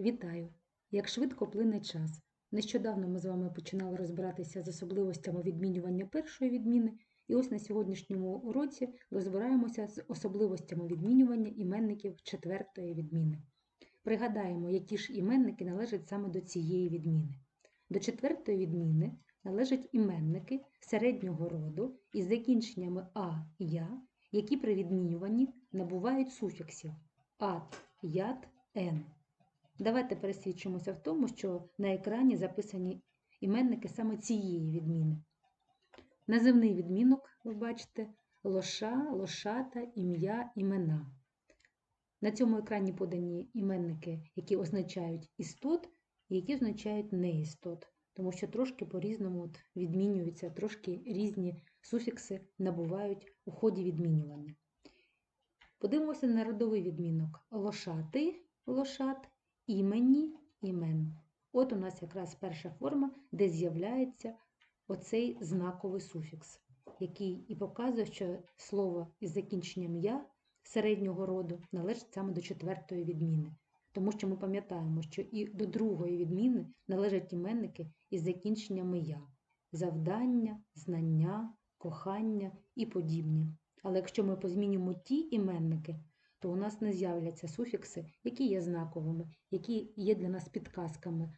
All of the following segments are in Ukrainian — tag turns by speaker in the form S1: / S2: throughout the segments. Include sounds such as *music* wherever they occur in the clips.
S1: Вітаю! Як швидко плине час. Нещодавно ми з вами починали розбиратися з особливостями відмінювання першої відміни, і ось на сьогоднішньому уроці розбираємося з особливостями відмінювання іменників четвертої відміни. Пригадаємо, які ж іменники належать саме до цієї відміни. До четвертої відміни належать іменники середнього роду із закінченнями а і я, які при відмінюванні набувають суфіксів ат, яд, ен. Давайте пересвідчимося в тому, що на екрані записані іменники саме цієї відміни. Називний відмінок, ви бачите, лоша, лошата, ім'я, імена. На цьому екрані подані іменники, які означають істот і які означають неістот, тому що трошки по-різному відмінюються, трошки різні суфікси набувають у ході відмінювання. Подивимося на родовий відмінок лошати, лошат, імені, імен. От у нас якраз перша форма, де з'являється оцей знаковий суфікс, який і показує, що слово із закінченням я середнього роду належить саме до четвертої відміни. Тому що ми пам'ятаємо, що і до другої відміни належать іменники із закінченнями я завдання, знання, кохання і подібні. Але якщо ми позмінюємо ті іменники, то у нас не з'являться суфікси, які є знаковими, які є для нас підказками,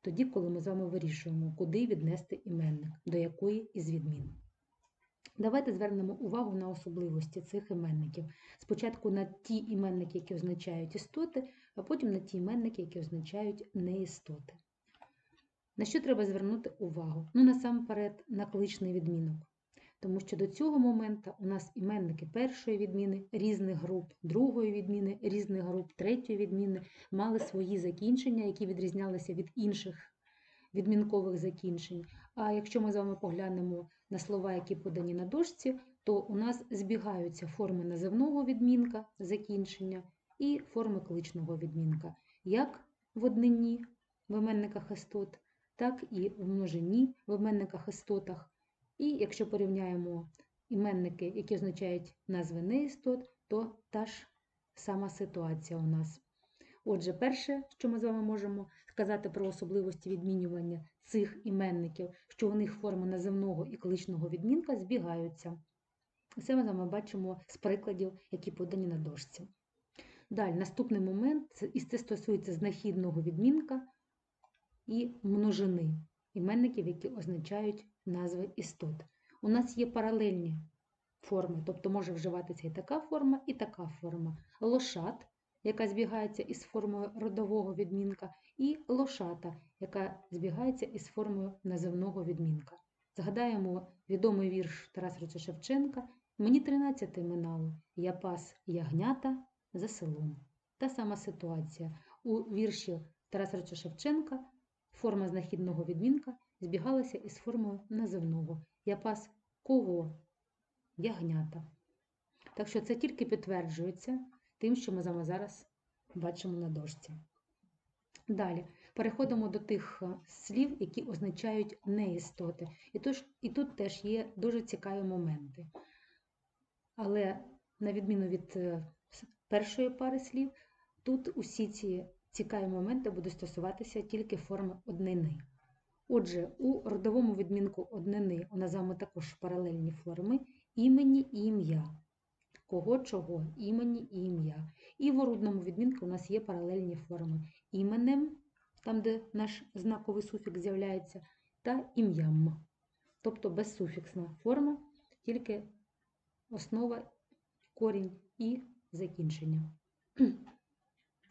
S1: тоді, коли ми з вами вирішуємо, куди віднести іменник, до якої із відмін. Давайте звернемо увагу на особливості цих іменників. Спочатку на ті іменники, які означають істоти, а потім на ті іменники, які означають неістоти. На що треба звернути увагу? Ну, насамперед, на кличний відмінок. Тому що до цього моменту у нас іменники першої відміни різних груп, другої відміни різних груп, третьої відміни мали свої закінчення, які відрізнялися від інших відмінкових закінчень. А якщо ми з вами поглянемо на слова, які подані на дошці, то у нас збігаються форми називного відмінка закінчення і форми кличного відмінка, як в однині в іменниках істот, так і в множині в іменниках істотах. І якщо порівняємо іменники, які означають назви неістот, то та ж сама ситуація у нас. Отже, перше, що ми з вами можемо сказати про особливості відмінювання цих іменників, що у них форми називного і кличного відмінка збігаються. Це ми з вами бачимо з прикладів, які подані на дошці. Далі, наступний момент, і це стосується знахідного відмінка і множини іменників, які означають назви істот. У нас є паралельні форми, тобто може вживатися і така форма, і така форма. Лошат, яка збігається із формою родового відмінка, і лошата, яка збігається із формою називного відмінка. Згадаємо відомий вірш Тараса Рича Шевченка Мені тринадцяти минало, я пас ягнята за селом. Та сама ситуація. У вірші Тараса Рича Шевченка форма знахідного відмінка збігалася із формою називного. Я пас кого? Ягнята. Так що це тільки підтверджується тим, що ми з вами зараз бачимо на дошці. Далі переходимо до тих слів, які означають неістоти. І, тож, і тут теж є дуже цікаві моменти. Але, на відміну від першої пари слів, тут усі ці цікаві моменти будуть стосуватися тільки форми однини. Отже, у родовому відмінку однини у нас також паралельні форми імені і ім'я. Кого чого, імені і ім'я. І в орудному відмінку у нас є паралельні форми іменем, там, де наш знаковий суфікс з'являється, та ім'ям. Тобто безсуфіксна форма, тільки основа, корінь і закінчення. *clears throat*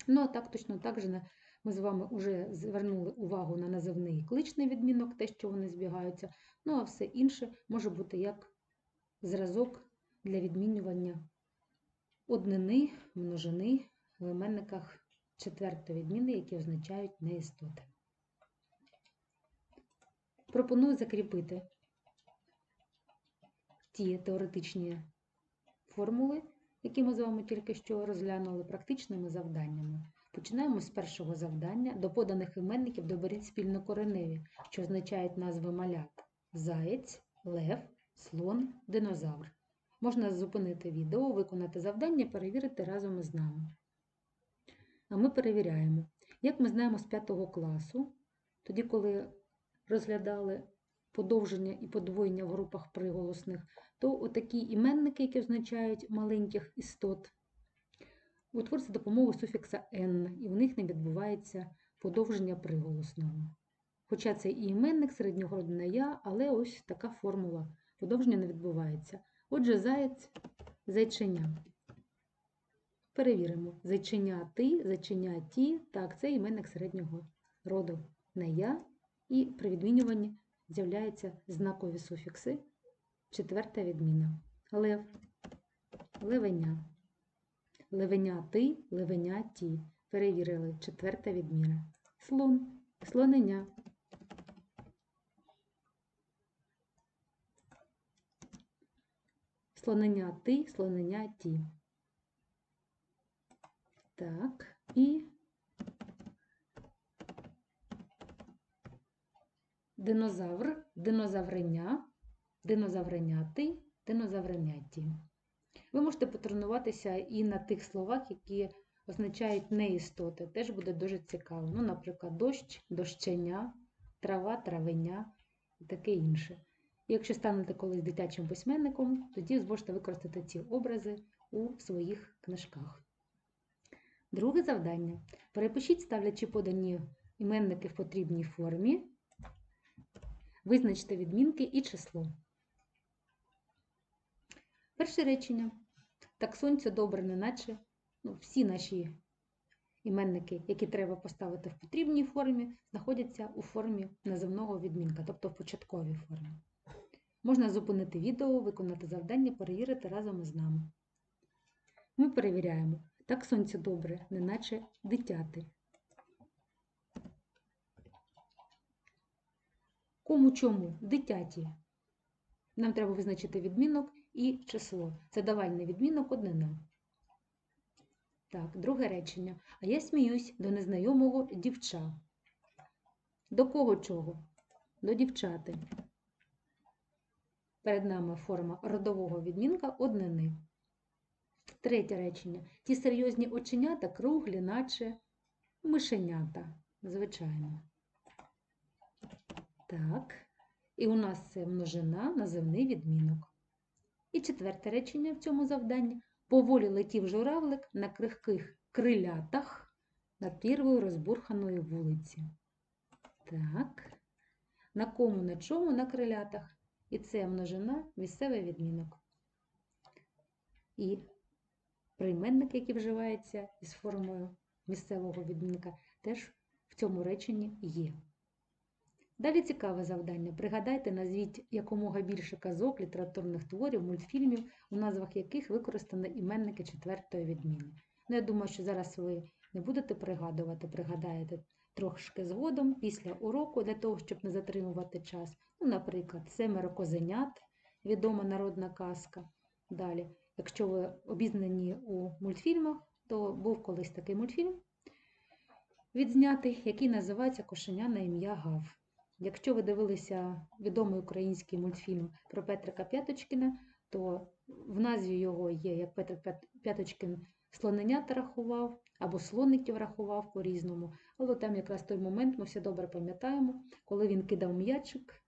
S1: Ну, а так точно так же ми з вами вже звернули увагу на називний кличний відмінок, те, що вони збігаються. Ну, а все інше може бути як зразок для відмінювання однини, множини в іменниках четвертої відміни, які означають неістоти. Пропоную закріпити ті теоретичні формули, які ми з вами тільки що розглянули практичними завданнями. Починаємо з першого завдання. До поданих іменників доберіть спільнокореневі, що означають назви малят заєць, лев, слон, динозавр. Можна зупинити відео, виконати завдання, перевірити разом із нами. А ми перевіряємо, Як ми знаємо з 5 класу, тоді, коли розглядали подовження і подвоєння в групах приголосних, то отакі іменники, які означають маленьких істот, утворюються за суфікса «н», і в них не відбувається подовження приголосного. Хоча це і іменник середнього роду на я, але ось така формула. Подовження не відбувається. Отже, заєць, зайченя. Перевіримо. Зайченя ти, зайченя ті. Так, це іменник середнього роду на я. І при відмінюванні з'являються знакові суфікси. Четверта відміна. Лев, левеня. Левеня ти, левеня ті. Перевірили. Четверта відміна. Слон, слоненя. Слоненя ти, слоненя ті. Так, і динозавр, динозавреня, динозавреняти, динозавреняті. Ви можете потренуватися і на тих словах, які означають неістоти. Теж буде дуже цікаво. Ну, наприклад, дощ, дощеня, трава, травеня і таке інше. Якщо станете колись дитячим письменником, тоді зможете використати ці образи у своїх книжках. Друге завдання. Перепишіть, ставлячи подані іменники в потрібній формі. Визначте відмінки і число. Перше речення. Так сонце добре, неначе ну, всі наші іменники, які треба поставити в потрібній формі, знаходяться у формі називного відмінка, тобто в початковій формі. Можна зупинити відео, виконати завдання, перевірити разом із нами. Ми перевіряємо. Так сонце добре, неначе дитяти. Кому чому? Дитяті. Нам треба визначити відмінок і число. Це давальний відмінок однина. Так, друге речення. А я сміюсь до незнайомого дівча. До кого чого? До дівчати. Перед нами форма родового відмінка однини. Третє речення. Ті серйозні оченята круглі, наче мишенята. Звичайно. Так. І у нас це множина, називний відмінок. І четверте речення в цьому завданні. Поволі летів журавлик на крихких крилятах над пірвою розбурханої вулиці. Так. На кому, на чому, на крилятах. І це множина місцевий відмінок. І прийменник, який вживається із формою місцевого відмінка, теж в цьому реченні є. Далі цікаве завдання. Пригадайте, назвіть якомога більше казок, літературних творів, мультфільмів, у назвах яких використано іменники четвертої відміни. Ну, я думаю, що зараз ви не будете пригадувати, пригадаєте трошки згодом після уроку, для того, щоб не затримувати час. Ну, Наприклад, семеро козенят, відома народна казка. Далі, якщо ви обізнані у мультфільмах, то був колись такий мультфільм відзнятий, який називається Кошеня на ім'я Гав. Якщо ви дивилися відомий український мультфільм про Петрика П'яточкіна, то в назві його є, як Петрик П'яточкін слоненята рахував або слоників рахував по-різному. Але там якраз той момент ми все добре пам'ятаємо, коли він кидав м'ячик,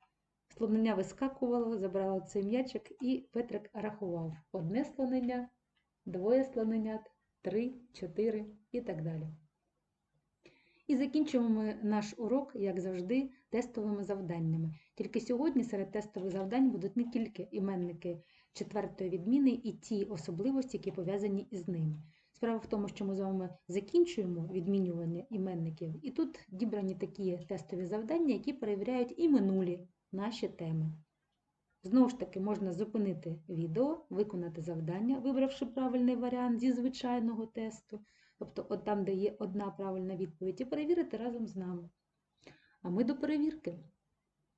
S1: слонення вискакувало, забрало цей м'ячик, і Петрик рахував одне слонення, двоє слоненят, три, чотири і так далі. І закінчимо ми наш урок, як завжди, тестовими завданнями. Тільки сьогодні серед тестових завдань будуть не тільки іменники четвертої відміни і ті особливості, які пов'язані із ними. Справа в тому, що ми з вами закінчуємо відмінювання іменників, і тут дібрані такі тестові завдання, які перевіряють і минулі наші теми. Знову ж таки, можна зупинити відео, виконати завдання, вибравши правильний варіант зі звичайного тесту, тобто от там, де є одна правильна відповідь, і перевірити разом з нами. А ми до перевірки.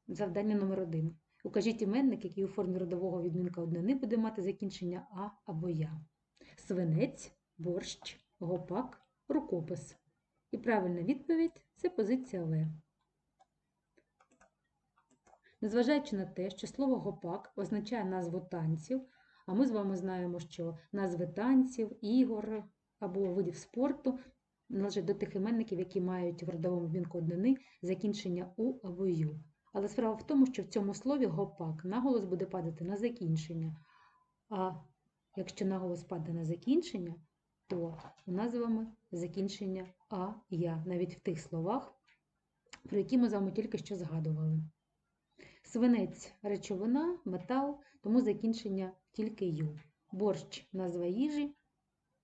S1: Завдання номер один. Укажіть іменник, який у формі родового відмінка однини буде мати закінчення А або Я. Свинець, борщ, гопак, рукопис. І правильна відповідь це позиція В. Незважаючи на те, що слово гопак означає назву танців, а ми з вами знаємо, що назви танців, ігор або видів спорту належить до тих іменників, які мають в родовому відмінку однини закінчення у або ю. Але справа в тому, що в цьому слові гопак наголос буде падати на закінчення. А якщо наголос падає на закінчення, то у нас з вами закінчення а я, навіть в тих словах, про які ми з вами тільки що згадували. Свинець речовина, метал, тому закінчення тільки ю. Борщ назва їжі,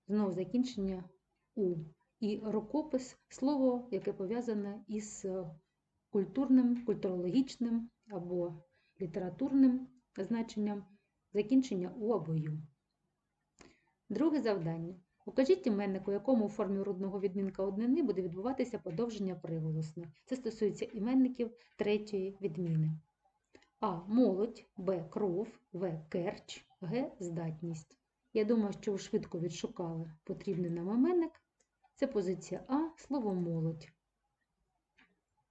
S1: знову закінчення у. І рукопис слово, яке пов'язане із е, культурним, культурологічним або літературним значенням закінчення у або ю. Друге завдання. Укажіть іменник, у якому у формі рудного відмінка однини буде відбуватися подовження приголосних. Це стосується іменників третьої відміни. А. Молодь, Б. Кров, В. Керч, Г. Здатність. Я думаю, що ви швидко відшукали потрібний нам іменник. Це позиція А, слово молодь.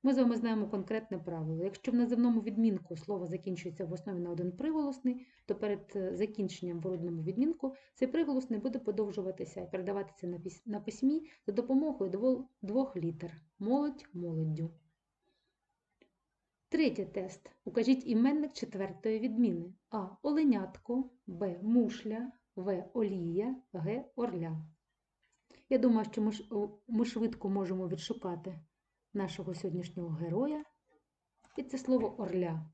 S1: Ми з вами знаємо конкретне правило. Якщо в називному відмінку слово закінчується в основі на один приголосний, то перед е, закінченням в родному відмінку цей приголосний буде подовжуватися і передаватися на письмі за допомогою двох літер молодь молоддю. Третій тест. Укажіть іменник четвертої відміни. А. Оленятко, Б. Мушля, В. Олія, Г. Орля. Я думаю, що о, ми швидко можемо відшукати нашого сьогоднішнього героя. І це слово орля.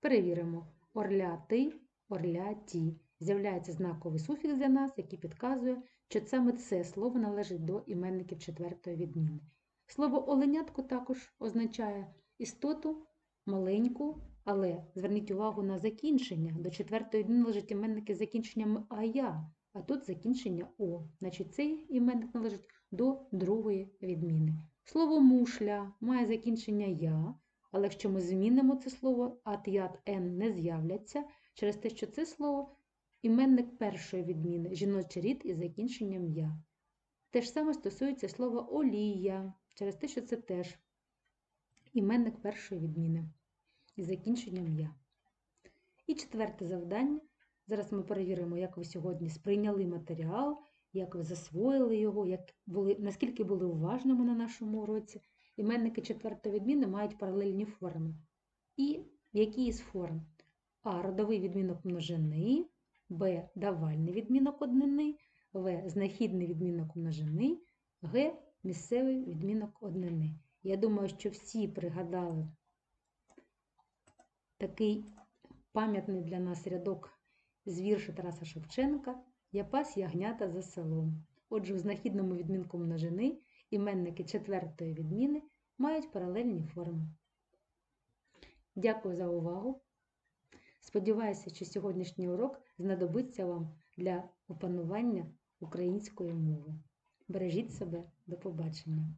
S1: Перевіримо. Орляти, орляті. З'являється знаковий суфікс для нас, який підказує, що саме це слово належить до іменників четвертої відміни. Слово оленятко також означає істоту маленьку, але зверніть увагу на закінчення. До четвертої відміни належать іменники з закінченням ая, а тут закінчення о. Значить, цей іменник належить до другої відміни. Слово мушля має закінчення я, але якщо ми змінимо це слово, ат, ят, ен не з'являться через те, що це слово іменник першої відміни, жіночий рід із закінченням я. Те ж саме стосується слова олія, через те, що це теж іменник першої відміни із закінченням я. І четверте завдання. Зараз ми перевіримо, як ви сьогодні сприйняли матеріал, як ви засвоїли його, як були, наскільки були уважними на нашому уроці. Іменники четвертої відміни мають паралельні форми. І які із форм? А. Родовий відмінок множини, Б. Давальний відмінок однини, В. Знахідний відмінок множини, Г. Місцевий відмінок однини. Я думаю, що всі пригадали такий пам'ятний для нас рядок з вірша Тараса Шевченка Я пас ягнята за селом. Отже, у знахідному відмінку множини іменники четвертої відміни мають паралельні форми. Дякую за увагу. Сподіваюся, що сьогоднішній урок знадобиться вам для опанування української мови. Бережіть себе, до побачення!